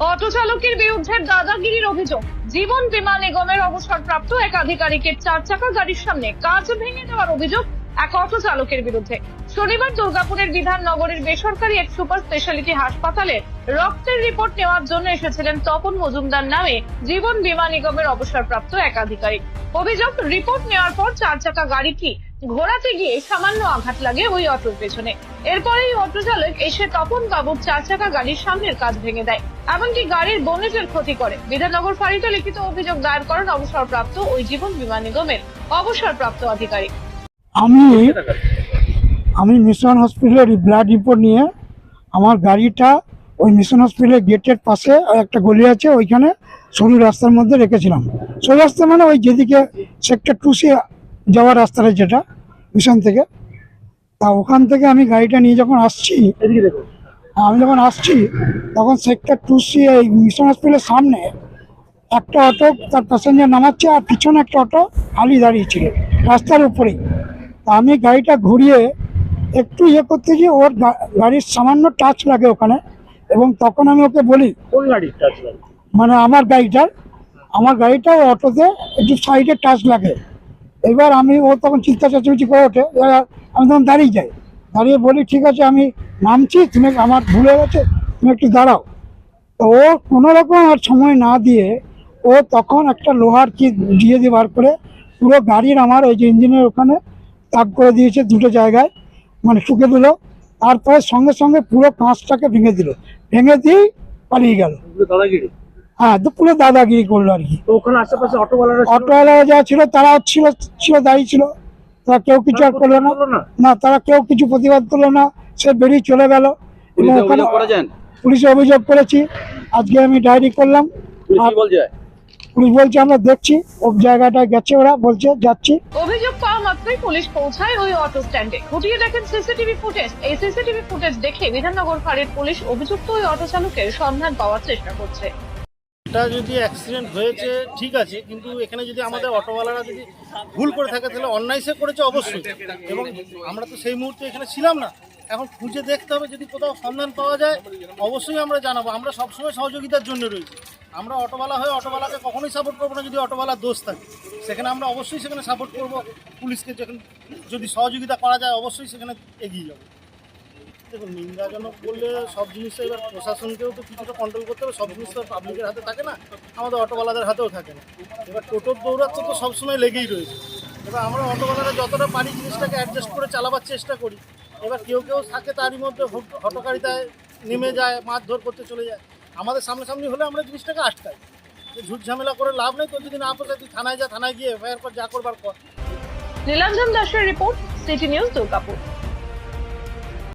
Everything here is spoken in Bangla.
অটো চালকের বিরুদ্ধে দাদাগিরির অভিযোগ। জীবন বীমা নিগমের অবসরপ্রাপ্ত এক আধিকারিকের চার চাকা গাড়ির সামনে কাজ ভেঙে দেওয়ার অভিযোগ এক অটো চালকের বিরুদ্ধে। শনিবার দুর্গাপুরের বিধাননগরের বেসরকারি এক সুপার স্পেশালিটি হাসপাতালে রক্তের রিপোর্ট নেওয়ার জন্য এসেছিলেন তপন মজুমদার নামে জীবন বীমা নিগমের অবসরপ্রাপ্ত এক আধিকারিক। অভিযোগ, রিপোর্ট নেওয়ার পর চার চাকা গাড়িটি ঘোরাতে গিয়ে সামান্য আঘাত লাগে ওই অটোর পেছনে। এরপরেই অটো চালক এসে তপন বাবুর চার চাকা গাড়ির সামনের কাজ ভেঙে দেয়, এমনকি গাড়ির বনেটের ক্ষতি করে। বিধাননগর ফাঁড়িতে লিখিত অভিযোগ দায়ের করেন অবসরপ্রাপ্ত ওই জীবন বীমা নিগমের অবসরপ্রাপ্ত আধিকারিক। আমি আমি মিশন হসপিটালের ব্লাড রিপোর্ট নিয়ে আমার গাড়িটা ওই মিশন হসপিটালের গেটের পাশে একটা গলি আছে, ওইখানে সরু রাস্তার মধ্যে রেখেছিলাম। সরু রাস্তা মানে ওই যেদিকে সেক্টর টু সি যাওয়ার রাস্তাটা যেটা মিশন থেকে। তা ওখান থেকে আমি গাড়িটা নিয়ে যখন আসছি আমি যখন আসছি তখন সেক্টর টু সি এই মিশন হসপিটালের সামনে একটা অটো তার প্যাসেঞ্জার নামাচ্ছে আর পিছনে একটা অটো খালি দাঁড়িয়েছিল রাস্তার উপরেই। তা আমি গাড়িটা ঘুরিয়ে একটু ইয়ে করতে গিয়ে ওর গাড়ির সামান্য টাচ লাগে ওখানে এবং তখন আমি ওকে বলি কোন গাড়ি টাচ গাড়ি মানে আমার গাড়িটার আমার গাড়িটা অটোতে একটু সাইডে টাচ লাগে। এবার আমি ও তখন চিন্তা চেঁচামেচি করে ওঠে আমি তখন দাঁড়িয়ে যাই। দাঁড়িয়ে বলি, ঠিক আছে, আমি নামছি, তুমি আমার ভুলে গেছে, তুমি একটু দাঁড়াও। তো ও কোনো রকম আর সময় না দিয়ে ও তখন একটা লোহার কি দিয়ে দিয়ে বার করে পুরো গাড়ির আমার ওই যে ইঞ্জিনের ওখানে তাক করে দিয়েছে দুটো জায়গায় মানে শুকে দিল। তারপরে সঙ্গে সঙ্গে পুরো কাঁচটাকে ভেঙে দিল। ভেঙে দিয়েই পালিয়ে গেল। দাদাগিরি? হ্যাঁ তো পুরো দাদাগিরি করল আর কি। ওখানে আশেপাশে অটোওয়ালারা অটোওয়ালারা যা ছিল তারা ছিল ছিল দাঁড়িয়ে ছিল। তারা কেউ কিছু আর করল না। না? তারা কেউ কিছু প্রতিবাদ করল না। সে বেরিয়ে চলে গেল। পুলিশে ওখানে অভিযোগ পুলিশে অভিযোগ করেছি। আজকে আমি ডায়েরি করলাম। পুলিশ আর বলছে? পুলিশ বলছে আমরা দেখছি। ও জায়গাটায় গেছে ওরা বলছে যাচ্ছি। অভিযোগ পাওয়া মাত্রই পুলিশ পৌঁছায় ওই অটো স্ট্যান্ডে খুঁটিয়ে দেখেন সিসিটিভি ফুটেজ এই সিসিটিভি ফুটেজ দেখে বিধাননগর ফাঁড়ির পুলিশ অভিযুক্ত ওই অটো চালকের সন্ধান পাওয়ার চেষ্টা করছে। এটা যদি অ্যাক্সিডেন্ট হয়েছে, ঠিক আছে, কিন্তু এখানে যদি আমাদের অটোওয়ালারা যদি ভুল করে থাকে, তাহলে অন্যায় করেছে অবশ্যই। এবং আমরা তো সেই মুহূর্তে এখানে ছিলাম না। এখন খুঁজে দেখতে হবে যদি কোথাও সন্ধান পাওয়া যায়, অবশ্যই আমরা জানাব। আমরা সবসময় সহযোগিতার জন্য রয়েছি। আমরা অটোওয়ালা হয়ে অটোওয়ালাকে কখনোই সাপোর্ট করব না যদি অটোওয়ালার দোষ থাকে। সেখানে আমরা অবশ্যই সেখানে সাপোর্ট করব। পুলিশকে যখন যদি সহযোগিতা করা যায়, অবশ্যই সেখানে এগিয়ে যাব। দেখুন, নিন্দাজনক বললে সব জিনিসটা এবার প্রশাসনকেও তো কিছুটা কন্ট্রোল করতে হবে, সব জিনিস তো পাবলিকের হাতে থাকে না, আমাদের অটোওয়ালাদের হাতেও থাকে না। এবার টোটোর দৌড়াচ্ছে তো সবসময় লেগেই রয়েছে। এবার আমরা অটোওয়ালারা যতটা পারি জিনিসটাকে অ্যাডজাস্ট করে চালাবার চেষ্টা করি। এবার কেউ কেউ থাকে তারই মধ্যে হট- হটকারিতায় নেমে যায়, মারধর করতে চলে যায়। আমাদের সামনাসামনি হলে আমরা জিনিসটাকে আটকাই। ঝুট ঝামেলা করে লাভ নেই তোর যদি না পোষায় তুই থানায় যা, থানায় গিয়ে এফআইআর কর, যা করবার কর। নীলাঞ্জন দাসের রিপোর্ট, সিটি নিউজ দুর্গাপুর।